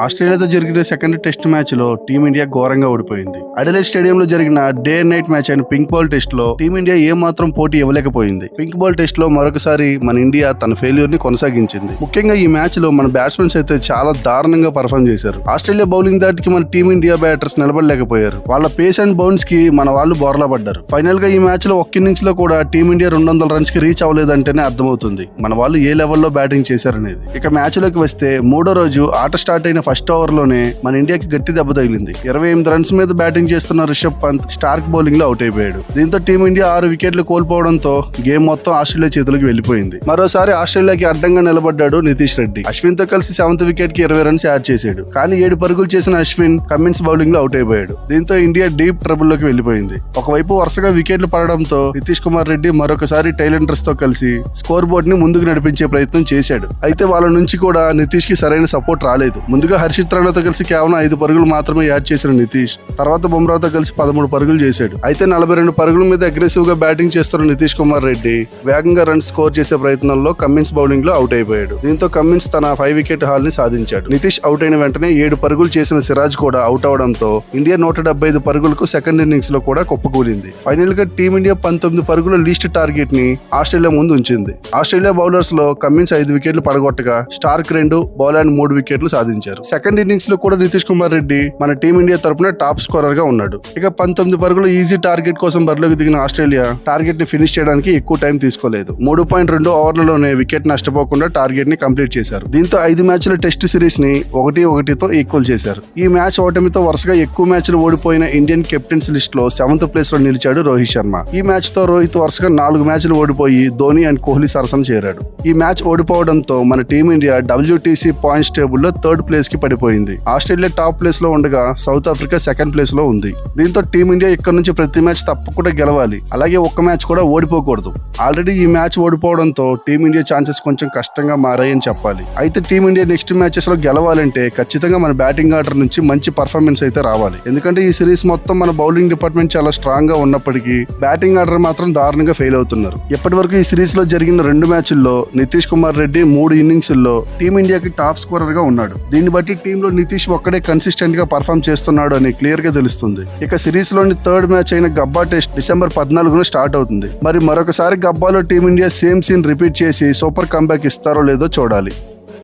ఆస్ట్రేలియాతో జరిగిన second test మ్యాచ్లో team India ఘోరంగా ఓడిపోయింది. అడిలైట్ స్టేడియం లో జరిగిన డే అండ్ నైట్ మ్యాచ్ అయిన పింక్ బాల్ టెస్ట్లో టీమిండియా ఏ మాత్రం పోటీ ఇవ్వలేకపోయింది. పింక్ బాల్ టెస్ట్లో మరొకసారి మన ఇండియా తన ఫెయిల్యూర్ని కొనసాగించింది. ముఖ్యంగా ఈ మ్యాచ్లో మన బ్యాట్స్మెన్స్ అయితే చాలా దారుణంగా పర్ఫామ్ చేశారు. ఆస్ట్రేలియా బౌలింగ్ దాటికి మన టీమిండియా బ్యాటర్స్ నిలబడలేకపోయారు. వాళ్ళ పేస్ అండ్ బౌన్స్కి మన వాళ్ళు బోర్లా పడ్డారు. ఫైనల్గా ఈ మ్యాచ్లో ఒక్క ఇన్నింగ్స్లో కూడా టీమిండియా రెండు వందల రన్స్కి రీచ్ అవ్వలేదంటేనే అర్థమవుతుంది. మన వాళ్ళు ఏ లెవెల్లో బ్యాటింగ్ చేశారనేది. ఇక మ్యాచ్లోకి వస్తే మూడో రోజు ఆట స్టార్ట్ అయిన ఫస్ట్ ఓవర్లోనే మన ఇండియాకి గట్టి దెబ్బ తగిలింది. ఇరవై ఎనిమిది రన్స్ మీద బ్యాటింగ్ చేస్తున్న రిషబ్ పంత్ స్టార్క్ బౌలింగ్లో అవుట్ అయిపోయాడు. దీంతో టీమిండియా ఆరు వికెట్లు కోల్పోవడంతో గేమ్ మొత్తం ఆస్ట్రేలియా చేతులకు వెళ్ళిపోయింది మరోసారి ఆస్ట్రేలియాకి అడ్డంగా నిలబడ్డాడు నితీష్ రెడ్డి. అశ్విన్తో కలిసి సెవెంత్ వికెట్కి ఇరవై రన్స్ యాడ్ చేశాడు. కానీ ఏడు పరుగులు చేసిన అశ్విన్ కమిన్స్ బౌలింగ్లో అవుట్ అయిపోయాడు. దీంతో ఇండియా డీప్ ట్రబుల్లోకి వెళ్ళిపోయింది ఒకవైపు వరుసగా వికెట్లు పడడంతో నితీష్ కుమార్ రెడ్డి మరొకసారి టైలెండర్స్తో కలిసి స్కోర్ బోర్డ్ని ముందుకు నడిపించే ప్రయత్నం చేశాడు. అయితే వాళ్ళ నుంచి కూడా నితీష్కి సరైన సపోర్ట్ రాలేదు. ముందుగా హర్షిత్ రాణాతో కలిసి కేవలం ఐదు పరుగులు మాత్రమే యాడ్ చేసిన నితీష్. తర్వాత బుమ్రాతో కలిసి పదమూడు పరుగులు చేశాడు. అయితే నలభై రెండు పరుగుల మీద అగ్రెసివ్గా బ్యాటింగ్ చేస్తున్న నితీష్ కుమార్ రెడ్డి వేగంగా రన్ స్కోర్ చేసే ప్రయత్నంలో కమ్మిన్స్ బౌలింగ్లో అవుట్ అయిపోయాడు. దీంతో కమ్మిన్స్ తన ఫైవ్ వికెట్ హాల్ని సాధించాడు. నితీష్ అవుట్ అయిన వెంటనే ఏడు పరుగులు చేసిన సిరాజ్ కూడా అవుట్ అవడంతో ఇండియా నూట డెబ్బై ఐదు పరుగులకు సెకండ్ ఇన్నింగ్స్లో కూడా కుప్పకూలింది ఫైనల్గా టీమిండియా పంతొమ్మిది పరుగుల లీస్ట్ టార్గెట్ని ఆస్ట్రేలియా ముందు ఉంచింది. ఆస్ట్రేలియా బౌలర్స్లో కమ్మిన్స్ ఐదు వికెట్లు పడగొట్టగా స్టార్క్ రెండు బౌలాండ్ మూడు వికెట్లు సాధించారు. సెకండ్ ఇన్నింగ్స్లో కూడా నితీష్ కుమార్ రెడ్డి మన టీమిండియా తరపున టాప్ స్కోరర్గా ఉన్నాడు. ఇక పంతొమ్మిది పరుగులు ఈజీ టార్గెట్ కోసం బరిలోకి దిగిన ఆస్ట్రేలియా టార్గెట్ని ఫినిష్ చేయడానికి ఎక్కువ టైం తీసుకోలేదు. మూడు పాయింట్ రెండు ఓవర్లలోనే వికెట్ నష్టపోకుండా టార్గెట్ని కంప్లీట్ చేశారు. దీంతో ఐదు మ్యాచ్ల టెస్ట్ సిరీస్ని ఒకటి ఒకటితో ఈక్వల్ చేశారు. ఈ మ్యాచ్ ఓటమితో వరుసగా ఎక్కువ మ్యాచ్లు ఓడిపోయిన ఇండియన్ కెప్టెన్స్ లిస్ట్లో సెవెంత్ ప్లేస్లో నిలిచాడు రోహిత్ శర్మ. ఈ మ్యాచ్తో రోహిత్ వరుసగా నాలుగు మ్యాచ్లు ఓడిపోయి ధోని అండ్ కోహ్లీ సరసన చేరాడు. ఈ మ్యాచ్ ఓడిపోవడంతో మన టీమిండియా డబ్ల్యూటీసీ పాయింట్స్ టేబుల్లో థర్డ్ ప్లేస్కి పడిపోయింది. ఆస్ట్రేలియా టాప్ ప్లేస్లో ఉండగా సౌత్ ఆఫ్రికా సెకండ్ ప్లేస్లో ఉంది. దీంతో టీమిండియా ఇక్కడ నుంచి ప్రతి మ్యాచ్ తప్పకుండా గెలవాలి. అలాగే ఒక్క మ్యాచ్ కూడా ఓడిపోకూడదు. ఆల్రెడీ ఈ మ్యాచ్ ఓడిపోవడంతో టీమిండియా ఛాన్సెస్ కొంచెం కష్టంగా మారాయని చెప్పాలి. అయితే టీమిండియా నెక్స్ట్ మ్యాచెస్లో గెలవాలంటే ఖచ్చితంగా మన బ్యాటింగ్ ఆర్డర్ నుంచి మంచి పర్ఫార్మెన్స్ అయితే రావాలి. ఎందుకంటే ఈ సిరీస్ మొత్తం మన బౌలింగ్ డిపార్ట్మెంట్ చాలా స్ట్రాంగ్గా ఉన్నప్పటికీ బ్యాటింగ్ ఆర్డర్ మాత్రం దారుణంగా ఫెయిల్ అవుతున్నారు. ఇప్పటి వరకు ఈ సిరీస్లో జరిగిన రెండు మ్యాచ్ల్లో నితీష్ కుమార్ రెడ్డి మూడు ఇన్నింగ్స్లో టీమిండియాకి టాప్ స్కోరర్గా ఉన్నాడు. దీన్ని బట్టి టీంలో నితీష్ ఒక్కడే కన్సిస్టెంట్గా పర్ఫామ్ చేస్తున్నాడు అని క్లియర్గా తెలుస్తుంది. ఇక సిరీస్లోని థర్డ్ మ్యాచ్ అయిన గబ్బా టెస్ట్ డిసెంబర్ పద్నాలుగున స్టార్ట్ అవుతుంది. మరి మరొకసారి గబ్బాలో team India same scene repeat చేసి సూపర్ కంబ్యాక్ ఇస్తారో లేదో చూడాలి.